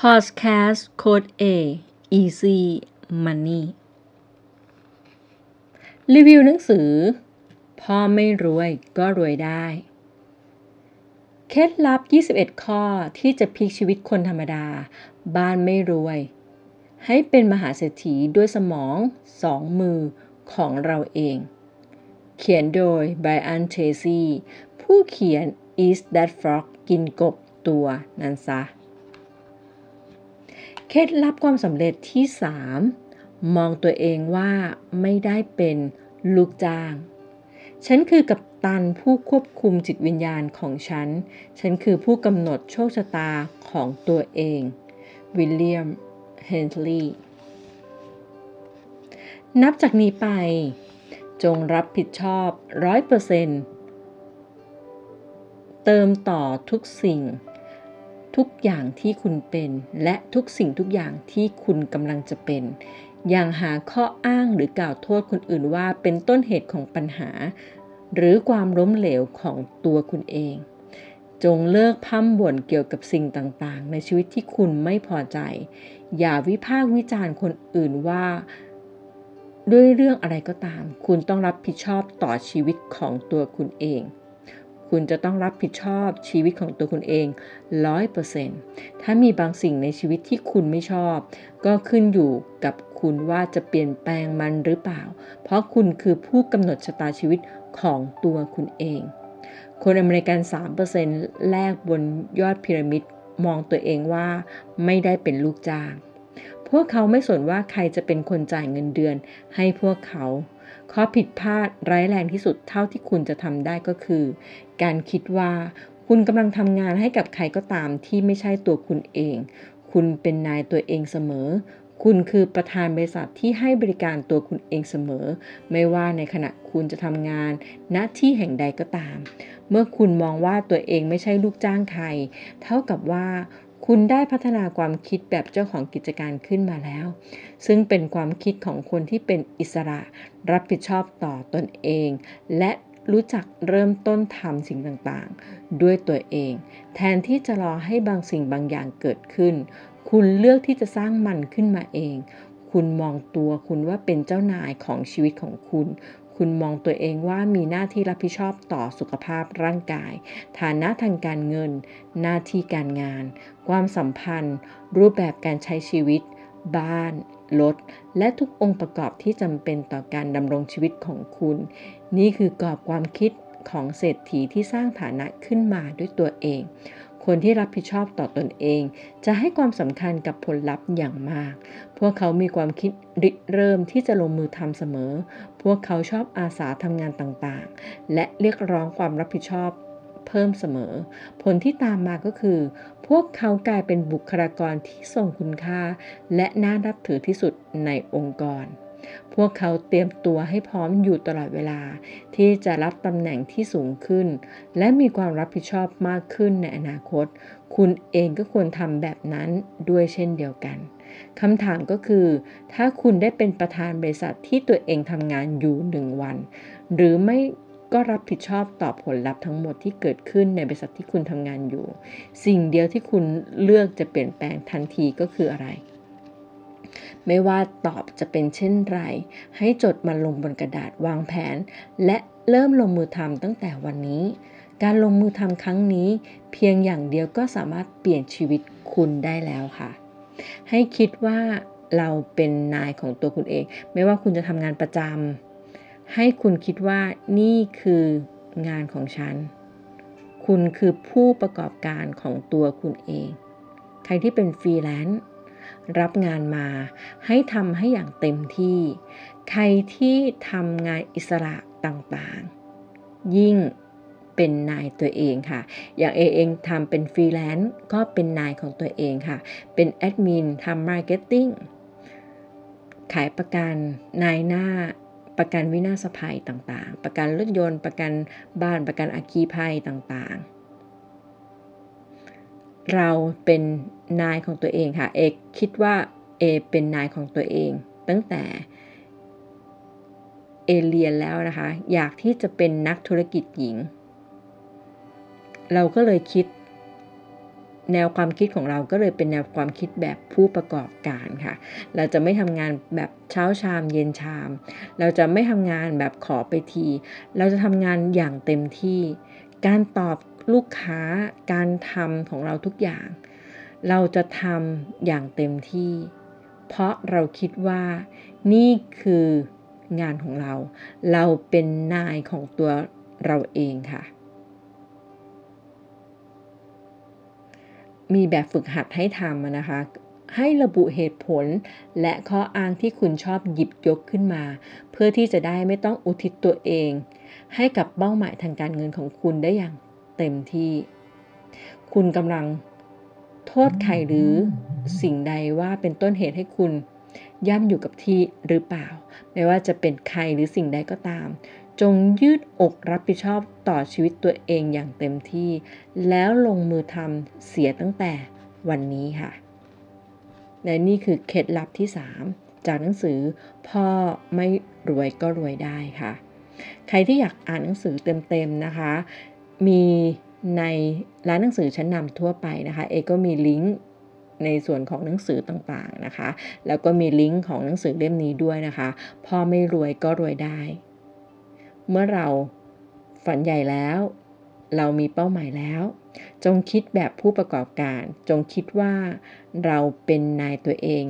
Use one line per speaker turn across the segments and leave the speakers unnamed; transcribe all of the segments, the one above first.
Podcast Code A Easy Money รีวิวหนังสือ พ่อไม่รวยก็รวยได้ เคล็ดลับ 21 ข้อที่จะพลิกชีวิตคนธรรมดา บ้านไม่รวย ให้เป็นมหาเศรษฐีด้วยสมองสองมือของเราเอง เขียนโดย Brian Tracy ผู้เขียน Is That Frog กินกบตัวนั้นซะ เคล็ดลับความสำเร็จที่ 3 มองตัวเองว่าไม่ได้เป็นลูกจ้าง ฉันคือกัปตันผู้ควบคุมจิตวิญญาณของฉัน ฉันคือผู้กำหนดโชคชะตาของตัวเอง วิลเลียม เฮนลีย์นับจากนี้ไป จงรับผิดชอบร้อยเปอร์เซนต์เติมต่อทุกสิ่ง ทุกอย่างที่คุณเป็น และทุกสิ่งทุกอย่างที่คุณกำลังจะเป็น อย่างหาข้ออ้างหรือกล่าวโทษคนอื่นว่าเป็นต้นเหตุของปัญหา หรือความล้มเหลวของตัวคุณเอง จงเลิกพั่มบ่นเกี่ยวกับสิ่งต่างๆ ในชีวิตที่คุณไม่พอใจ อย่าวิพากษ์วิจารณ์คนอื่นว่า ด้วยเรื่องอะไรก็ตาม คุณต้องรับผิดชอบต่อชีวิตของตัวคุณเอง คุณจะต้องรับผิดชอบชีวิตของตัวคุณเองร้อยเปอร์เซ็นต์ถ้ามีบางสิ่งในชีวิตที่คุณไม่ชอบ ก็ขึ้นอยู่กับคุณว่าจะเปลี่ยนแปลงมันหรือเปล่า เพราะคุณคือผู้กำหนดชะตาชีวิตของตัวคุณเอง คนอเมริกัน 3%แรกบนยอดพีระมิดมองตัวเองว่าไม่ได้เป็นลูกจ้าง พวกเขาไม่สนว่าใครจะเป็นคนจ่ายเงินเดือนให้พวกเขา ข้อผิดพลาดร้ายแรงที่สุดเท่าที่คุณจะทำได้ก็คือ การคิดว่าคุณกำลังทำงานให้กับใครก็ตามที่ไม่ใช่ตัวคุณเอง คุณเป็นนายตัวเองเสมอ คุณคือประธานบริษัทที่ให้บริการตัวคุณเองเสมอ ไม่ว่าในขณะคุณจะทำงานณที่แห่งใดก็ตาม เมื่อคุณมองว่าตัวเองไม่ใช่ลูกจ้างใคร เท่ากับว่า คุณได้พัฒนาความคิดแบบเจ้าของกิจการขึ้นมาแล้ว ซึ่งเป็นความคิดของคนที่เป็นอิสระ รับผิดชอบต่อตนเอง และรู้จักเริ่มต้นทำสิ่งต่างๆ ด้วยตัวเอง แทนที่จะรอให้บางสิ่งบางอย่างเกิดขึ้น คุณเลือกที่จะสร้างมันขึ้นมาเอง คุณมองตัวคุณว่าเป็นเจ้านายของชีวิตของคุณ คุณมองตัวเองว่ามีหน้าที่รับผิดชอบต่อสุขภาพร่างกาย ฐานะทางการเงิน หน้าที่การงาน ความสัมพันธ์ รูปแบบการใช้ชีวิต บ้าน รถ และทุกองค์ประกอบที่จำเป็นต่อการดำรงชีวิตของคุณ นี่คือกรอบความคิดของเศรษฐีที่สร้างฐานะขึ้นมาด้วยตัวเอง คนที่รับผิดชอบต่อตอนเอง จะให้ความสำคัญกับผลลัพธ์อย่างมาก พวกเขามีความคิดริเริ่มที่จะลงมือทำเสมอ พวกเขาชอบอาสาทำงานต่างๆ และเรียกร้องความรับผิดชอบเพิ่มเสมอ ผลที่ตามมาก็คือ พวกเขากลายเป็นบุคลากรที่ทรงคุณค่า และน่านับถือที่สุดในองค์กร พวกเขาเตรียมตัวให้พร้อมอยู่ตลอดเวลา ที่จะรับตำแหน่งที่สูงขึ้น และมีความรับผิดชอบมากขึ้นในอนาคต คุณเองก็ควรทำแบบนั้นด้วยเช่นเดียวกันคำถามก็คือ ถ้าคุณได้เป็นประธานบริษัทที่ตัวเองทำงานอยู่หนึ่งวัน หรือไม่ก็รับผิดชอบต่อผลลัพธ์ทั้งหมดที่เกิดขึ้นในบริษัทที่คุณทำงานอยู่ สิ่งเดียวที่คุณเลือกจะเปลี่ยนแปลงทันทีก็คืออะไร ไม่ว่าตอบจะเป็นเช่นไร ให้จดมันลงบนกระดาษวางแผน และเริ่มลงมือทำตั้งแต่วันนี้ การลงมือทำครั้งนี้ เพียงอย่างเดียวก็สามารถเปลี่ยนชีวิตคุณได้แล้วค่ะ ให้คิดว่าเราเป็นนายของตัวคุณเอง ไม่ว่าคุณจะทำงานประจำให้คุณคิดว่านี่คืองานของฉัน คุณคือผู้ประกอบการของตัวคุณเอง ใครที่เป็นฟรีแลนซ์ รับงานมา ให้ทำให้อย่างเต็มที่ ใครที่ทำงานอิสระต่างๆ ยิ่งเป็นนายตัวเองค่ะ อย่างเอเองทำเป็นฟรีแลนซ์ก็เป็นนายของตัวเองค่ะ เป็นแอดมินทำมาร์เก็ตติ้ง ขายประกัน นายหน้า ประกันวินาศภัยต่างๆ ประกันรถยนต์ ประกันบ้าน ประกันอัคคีภัยต่างๆ เราเป็นนายของตัวเองค่ะ เอกคิดว่าเอเป็นนายของตัวเอง ตั้งแต่เอเรียนแล้วนะคะ อยากที่จะเป็นนักธุรกิจหญิง เราก็เลยคิด แนวความคิดของเราก็เลยเป็นแนวความคิดแบบผู้ประกอบการค่ะ เราจะไม่ทำงานแบบเช้าชามเย็นชาม เราจะไม่ทำงานแบบขอไปที เราจะทำงานอย่างเต็มที่ การตอบลูกค้าการทำของเราทุกอย่าง เราจะทำอย่างเต็มที่ เพราะเราคิดว่านี่คืองานของเรา เราเป็นนายของตัวเราเองค่ะ มีแบบฝึกหัดให้ทำนะคะ ให้ระบุเหตุผล และข้ออ้างที่คุณชอบหยิบยกขึ้นมา เพื่อที่จะได้ไม่ต้องอุทิศตัวเอง ให้กับเป้าหมายทางการเงินของคุณได้อย่างเต็มที่ คุณกำลังโทษใครหรือสิ่งใดว่าเป็นต้นเหตุให้คุณย่ำอยู่กับที่หรือเปล่า ไม่ว่าจะเป็นใครหรือสิ่งใดก็ตาม จงยืดอกรับผิดชอบต่อชีวิตตัวเองอย่างเต็มที่ แล้วลงมือทำเสียตั้งแต่วันนี้ค่ะ และนี่คือเคล็ดลับที่ 3 จากหนังสือ พ่อไม่รวยก็รวยได้ค่ะ ใครที่อยากอ่านหนังสือเต็มๆนะคะ มีในร้านหนังสือชั้นนำทั่วไปนะคะ เอก็มีลิงก์ในส่วนของหนังสือต่างๆนะคะ แล้วก็มีลิงก์ของหนังสือเล่มนี้ด้วยนะคะ พ่อไม่รวยก็รวยได้ เมื่อเราฝันใหญ่แล้ว เรามีเป้าหมายแล้ว จงคิดแบบผู้ประกอบการ จงคิดว่าเราเป็นนายตัวเอง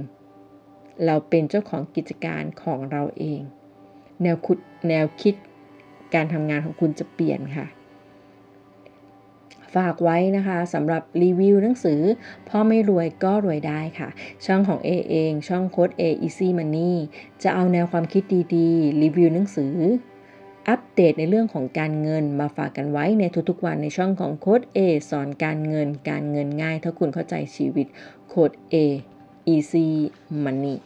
เราเป็นเจ้าของกิจการของเราเอง แนวคุดแนวคิดการทำงานของคุณจะเปลี่ยนค่ะ ฝากไว้นะคะสำหรับรีวิวหนังสือ พ่อไม่รวยก็รวยได้ค่ะ ช่องของ A เอง ช่องโค้ด A Easy Money จะเอาแนวความคิดดีๆ รีวิวหนังสือ อัปเดตในเรื่องของการเงินมาฝากกันไว้ในทุกๆวันในช่องของโค้ด A สอนการเงินการเงินง่าย ถ้าคุณเข้าใจชีวิตโค้ด A Easy Money